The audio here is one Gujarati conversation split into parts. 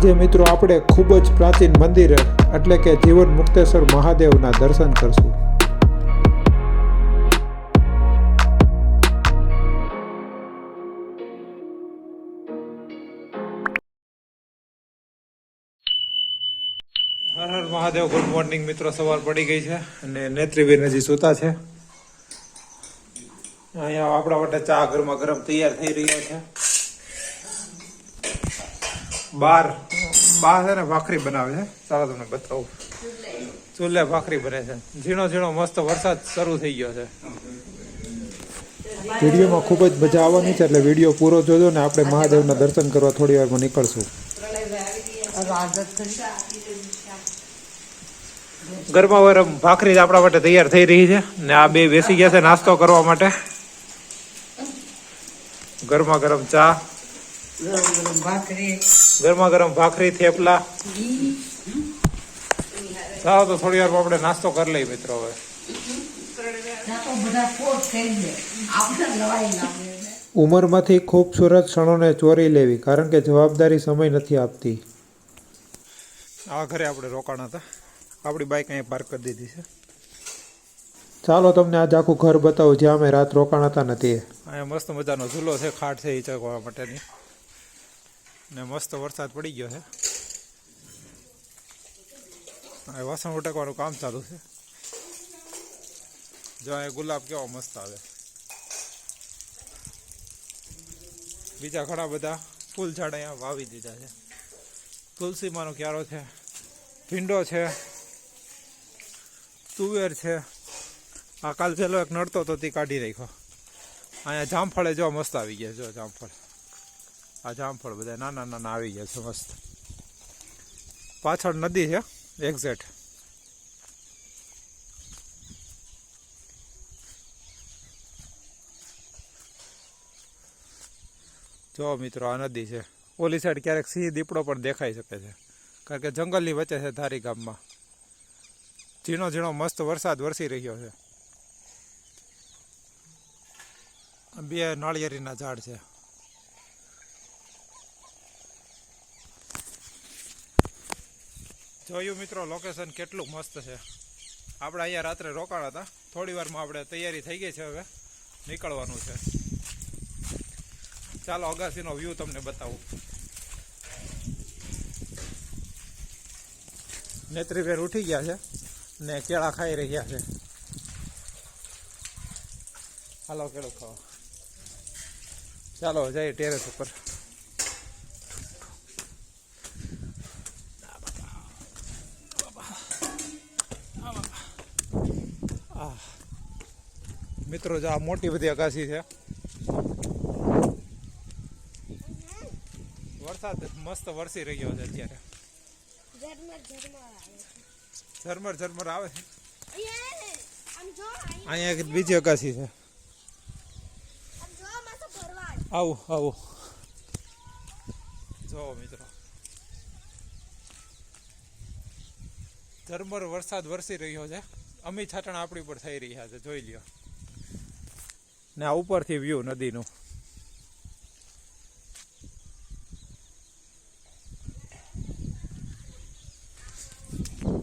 આજે મિત્રો આપણે ખૂબ જ પ્રાચીન મંદિર એટલે કે જીવન મુક્તેશ્વર મહાદેવના દર્શન કરશું. હર હર મહાદેવ, ગુડ મોર્નિંગ મિત્રો, સવાર પડી ગઈ છે અને નેત્રીબેન હજી સૂતા છે. અહીંયા આપણા માટે ચા ગરમા ગરમ તૈયાર થઈ રહ્યા છે. બાર બાર છે ને ભાખરી બનાવે છે ચાલો તમને બતાવું. ચૂલે ભાખરી બને છે. ઝીણો ઝીણો મસ્ત વરસાદ શરૂ થઈ ગયો છે. વિડીયોમાં ખૂબ જ મજા આવવાની છે એટલે વીડિયો પૂરો જોજો ને આપણે મહાદેવના દર્શન કરવા થોડી વારમાં નીકળશું. ગરમા ગરમ ભાખરી આપણા માટે તૈયાર થઈ રહી છે ને આ બે બેસી ગયા છે નાસ્તો કરવા માટે. ગરમા ગરમ ચા. ગરમા ગરમ ભાખરી થેપલા. ચાલો તો થોડી વાર આપણે નાસ્તો કરી લઈએ મિત્રો હવે. ઉંમરમાંથી ખૂબસૂરત ક્ષણોને ચોરી લેવી કારણ કે જવાબદારી સમય નથી આપતી. આ ઘરે આપણે રોકાણ હતા. આપણી બાઇક અહીંયા પાર્ક કરી દીધી છે. ચાલો તમને આજ આખું ઘર બતાવું જ્યાં અમે રાત રોકાણ હતા ને તે. અહીંયા મસ્ત મજાનો ઝૂલો છે ખાટ છે હિચકવા માટેની. ને મસ્ત વરસાદ પડી ગયો છે. આ વાસણ ઉટકવાનું કામ ચાલુ છે. જો અહીંયા ગુલાબ કેવો મસ્ત આવે. બીજા ઘણા બધા ફૂલ ઝાડ અહીંયા વાવી દીધા છે. તુલસીમાંનો ક્યારો છે, ભીંડો છે, તુવેર છે. આ કાલ પેલો એક નડતો તો તે કાઢી નાખ્યો. અહીંયા જામફળે જો મસ્ત આવી ગયા જો જામફળ. આ જામફળ બધા નાના નાના આવી ગયા છે મસ્ત. પાછળ નદી છે એક્ઝેક્ટ જો મિત્રો, આ નદી છે. ઓલી સાઈડ ક્યારેક સિંહ દીપડો પણ દેખાઈ શકે છે. કારણ કે જંગલની વચ્ચે છે ધારી ગામમાં. ઝીણો ઝીણો મસ્ત વરસાદ વરસી રહ્યો છે. બે નાળિયેરીના ઝાડ છે. જોયું મિત્રો લોકેશન કેટલું મસ્ત છે. આપણે અહીંયા રાત્રે રોકાણ હતા. થોડી વારમાં આપણે તૈયારી થઈ ગઈ છે હવે. નીકળવાનું છે. ચાલો, અગાસીનો વ્યૂ તમને બતાવું. નેત્રીબેન ઉઠી ગયા છે ને કેળા ખાઈ રહ્યા છે. હાલો, કેળું ખાવા ચાલો, જઈએ ટેરેસ ઉપર. મિત્રો જો આ મોટી બધી અગાસી છે. વરસાદ મસ્ત વરસી રહ્યો છે અત્યારે. ઝરમર ઝરમર આવે છે. અહીંયા એક બીજી અગાસી છે. આવું આવું. જો મિત્રો. ઝરમર વરસાદ વરસી રહ્યો છે. અમી છાટણ આપણી પર થઈ રહ્યા છે જોઈ લ્યો. ને આ ઉપરથી વ્યૂ નદીનું.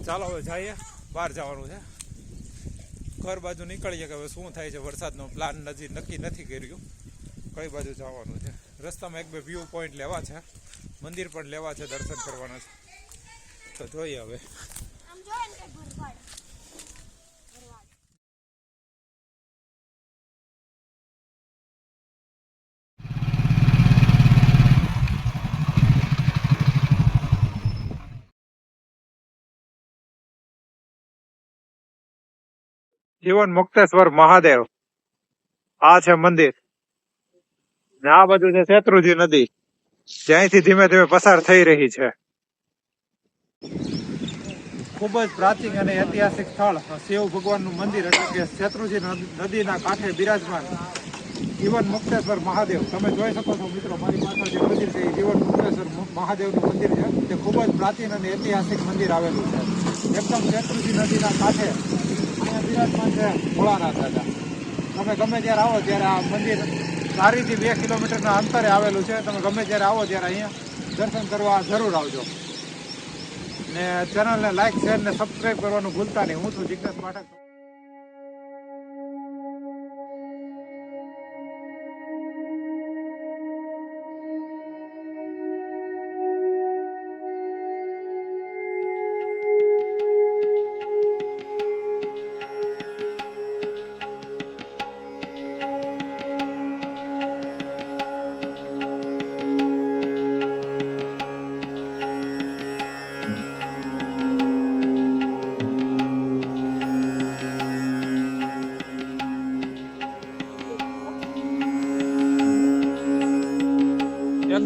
ચાલો હવે જઈએ. બહાર જવાનું છે. ઘર બાજુ નીકળીએ કે હવે શું થાય છે વરસાદનો પ્લાન નજીક નક્કી નથી કર્યું. કઈ બાજુ જવાનું છે? રસ્તામાં એક બે વ્યૂ પોઈન્ટ લેવા છે. મંદિર પણ લેવા છે, દર્શન કરવાના છે. તો જોઈએ હવે આમ જો ને કે ભરવાડ ભરવાડ જીવન મુક્તેશ્વર મહાદેવ. આ છે મંદિર. ને આ બાજુ છે શેત્રુજી નદી. જ્યાંથી ધીમે ધીમે પસાર થઈ રહી છે. ખૂબ જ પ્રાચીન અને ઐતિહાસિક સ્થળ. શિવ ભગવાનનું મંદિર એટલે કે શેત્રુજી નદીના કાંઠે બિરાજમાન. જીવન મુક્તેશ્વર મહાદેવ. તમે જોઈ શકો છો મિત્રો, મારી પાછળ જે મંદિર છે. જીવન મુક્તેશ્વર મહાદેવનું મંદિર છે. તે ખૂબ જ પ્રાચીન અને ઐતિહાસિક મંદિર આવેલું છે. એકદમ શેત્રુજી નદીના કાંઠે બિરાજમાન છે, ભોળાનાથ દાદા. તમે ગમે ત્યારે આવો ત્યારે આ મંદિર સારીથી બે કિલોમીટરના અંતરે આવેલું છે, તમે ગમે ત્યારે આવો ત્યારે અહીંયા દર્શન કરવા જરૂર આવજો. ને ચેનલને લાઇક શેર ને સબસ્ક્રાઈબ કરવાનું ભૂલતા નહીં. હું છું જિજ્ઞાસ પાઠક.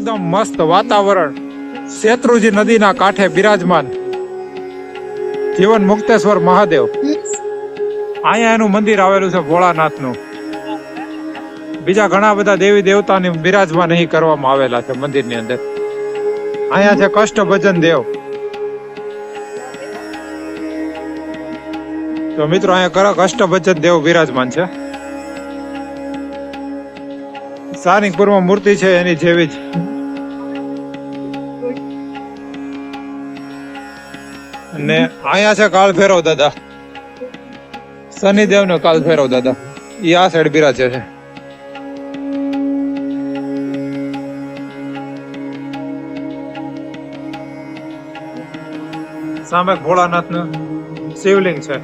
એકદમ મસ્ત વાતાવરણ. શેત્રુજી નદીના કાંઠે બિરાજમાન. જીવન મુક્તેશ્વર મહાદેવ. અહીંયા એનું મંદિર આવેલું છે ભોળાનાથનું. બીજા ઘણા બધા દેવી દેવતાની બિરાજમાન અહીં કરવામાં આવેલા છે મંદિરની અંદર. અહીંયા છે કષ્ટભજન દેવ. તો મિત્રો, અહીંયા કર કષ્ટભજન દેવ બિરાજમાન છે. સારંગપુરમાં મૂર્તિ છે એની જેવી જ. અને અહીંયા છે કાળ ભૈરવ દાદા. શનિદેવ નો કાળ ભૈરવ દાદા. એ આ સાઈડ બિરાજે છે. સામે ભોળાનાથનું શિવલિંગ છે.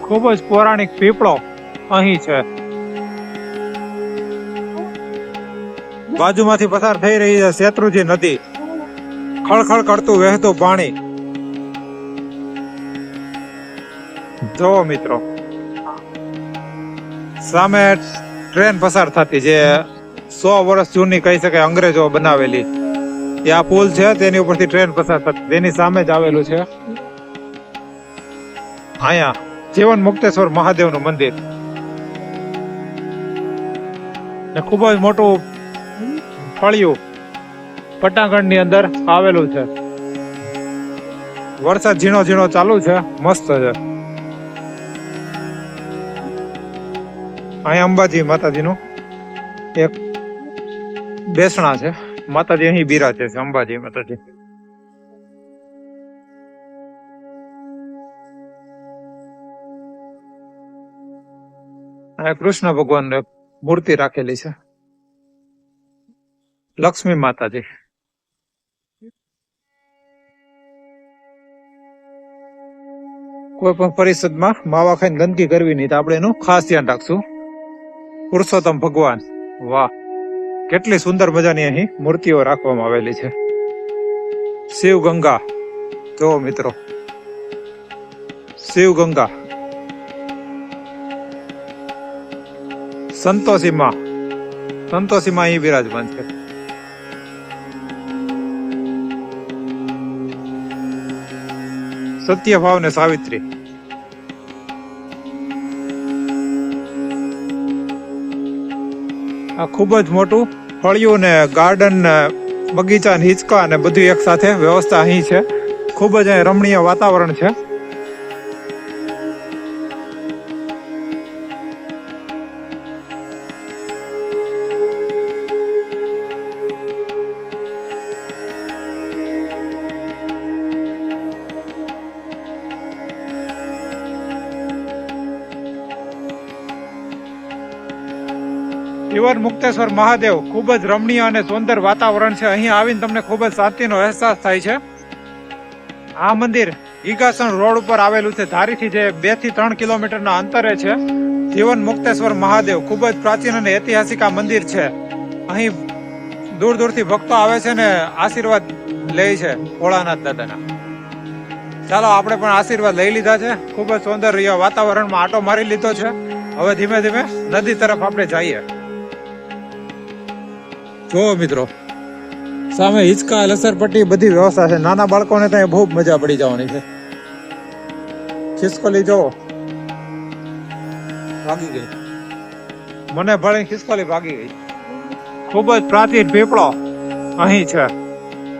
ખૂબ જ પૌરાણિક પીપળો અહીં છે. બાજુમાંથી પસાર થઈ રહી છે શેત્રુજી નદી. ખળખળ કરતું વહેતું પાણી. જોવો મિત્રો. સામે ટ્રેન પસાર થતી જે સો વર્ષ જૂની કહી શકાય અંગ્રેજો બનાવેલી. એ આ પુલ છે, તેની ઉપરથી ટ્રેન પસાર થતી. તેની સામે જ આવેલું છે. અહીંયા જીવન મુક્તેશ્વર મહાદેવનું મંદિર. ખૂબ જ મોટું ફળિયું પટાગઢની અંદર આવેલું છે. વરસાદ ઝીણો ઝીણો ચાલુ છે, મસ્ત છે. અહીંયા અંબાજી માતાજીનું એક બેસણા છે. માતાજી અહીં બિરાજે છે, અંબાજી માતાજી. કૃષ્ણ ભગવાન મૂર્તિ રાખેલી છે. લક્ષ્મી માતાજી. કોઈ પણ પરિષદમાં માવા ખાઈને ગંદકી કરવી નહીં તો આપણે એનું ખાસ ધ્યાન રાખશું. પુરુષોત્તમ ભગવાન, વાહ, કેટલી સુંદર મજાની અહીં મૂર્તિઓ રાખવામાં આવેલી છે. શિવ ગંગા, જો મિત્રો, શિવ ગંગા, સંતોષીમાં સંતોષીમાં અહીં બિરાજમાન છે. સત્યભાવ ને સાવિત્રી. આ ખૂબ જ મોટું ફળિયું ને ગાર્ડન ને બગીચા ને હિંચકા ને બધું એક સાથે વ્યવસ્થા અહીં છે. ખૂબ જ રમણીય વાતાવરણ છે. જીવન મુક્તેશ્વર મહાદેવ ખૂબ જ રમણીય અને સુંદર વાતાવરણ છે. અહીં આવીને તમને ખૂબ જ શાંતિનો અહેસાસ થાય છે. આ મંદિર ઈગાસણ રોડ ઉપર આવેલું છે. ધારીથી જે બેથી ત્રણ કિલોમીટરના અંતરે છે. જીવન મુક્તેશ્વર મહાદેવ ખૂબ જ પ્રાચીન અને ઐતિહાસિક આ મંદિર છે. અહીં દૂર દૂરથી ભક્તો આવે છે ને આશીર્વાદ લે છે ભોળાનાથ દાદાના. ચાલો આપણે પણ આશીર્વાદ લઈ લીધા છે. ખૂબ જ સૌંદર્ય વાતાવરણમાં આટો મારી લીધો છે. હવે ધીમે ધીમે નદી તરફ આપણે જઈએ. જુઓ મિત્રો, સામે હિંચકા લસરપટ્ટી બધી વ્યવસ્થા છે. નાના બાળકોને ત્યાં બહુ મજા પડી જવાની છે. ખિસકોલી જોવો ભાગી ગઈ. મને ભળે ખિસકોલી ભાગી ગઈ. ખૂબ જ પ્રાચીન પીપળો અહીં છે.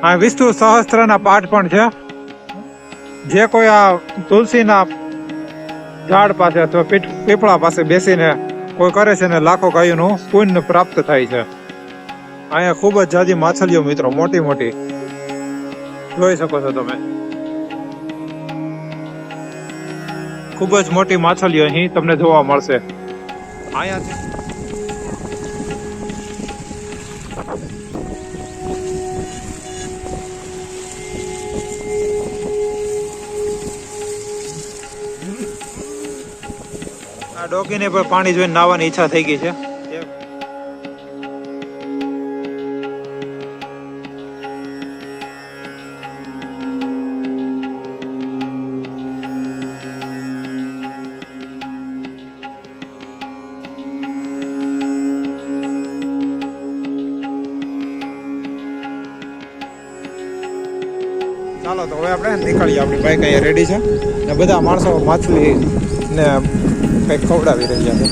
આ વિષ્ણુ સહસ્ત્રના પાઠ પણ છે. જે કોઈ આ તુલસીના ઝાડ પાસે અથવા પીપળા પાસે બેસીને કોઈ કરે છે ને લાખો ગાયોનું પુણ્ય પ્રાપ્ત થાય છે. અહીંયા ખૂબ જ જાજી માછલીઓ મિત્રો, મોટી મોટી. જોઈ શકો છો તમે. ખૂબ જ મોટી માછલીઓ અહીં તમને જોવા મળશે. અહીંયા આ ડોકીને પણ પાણી જોઈને નાહવાની ઈચ્છા થઈ ગઈ છે. ચાલો તો હવે આપણે નીકળીએ. આપણી બાઈક અહીંયા રેડી છે. ને બધા માણસો માછલી ને કંઈક ખવડાવી રહ્યા છે.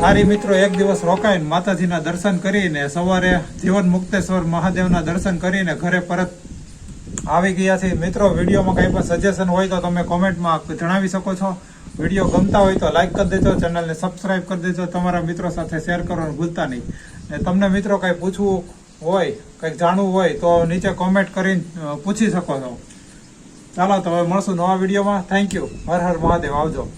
સારી મિત્રો, એક દિવસ રોકાઈને માતાજીના દર્શન કરીને સવારે જીવન મુક્તેશ્વર મહાદેવના દર્શન કરીને ઘરે પરત આવી ગયા છે મિત્રો, વિડીયોમાં કંઈ પણ સજેશન હોય તો તમે કોમેન્ટમાં જણાવી શકો છો. વીડિયો ગમતા હોય તો લાઈક કરી દેજો ચેનલને સબસ્ક્રાઇબ કરી દેજો, તમારા મિત્રો સાથે શેર કરવાનું ભૂલતા નહીં. ને તમને મિત્રો કંઈ પૂછવું હોય, કંઈક જાણવું હોય, તો નીચે કોમેન્ટ કરીને પૂછી શકો છો. ચાલો, તો હવે મળશું નવા વિડીયોમાં. Thank you Har Har Mahadev. આવજો.